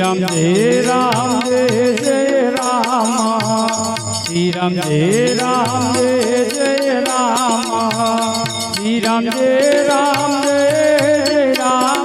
Ram Jai Ram Jai Jai Rama. Shri Ram Jai Ram Jai Jai Rama. Shri Ram Jai Ram Jai Jai Rama.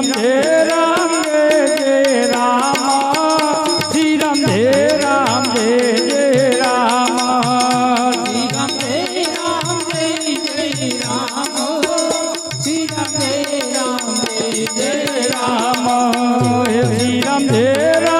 Ram હે રામ હે રામ શ્રી રામ હે રામ હે રામ શ્રી રામ હે રામ હે રામ શ્રી રામ હે રામ હે રામ હે શ્રી રામ હે રામ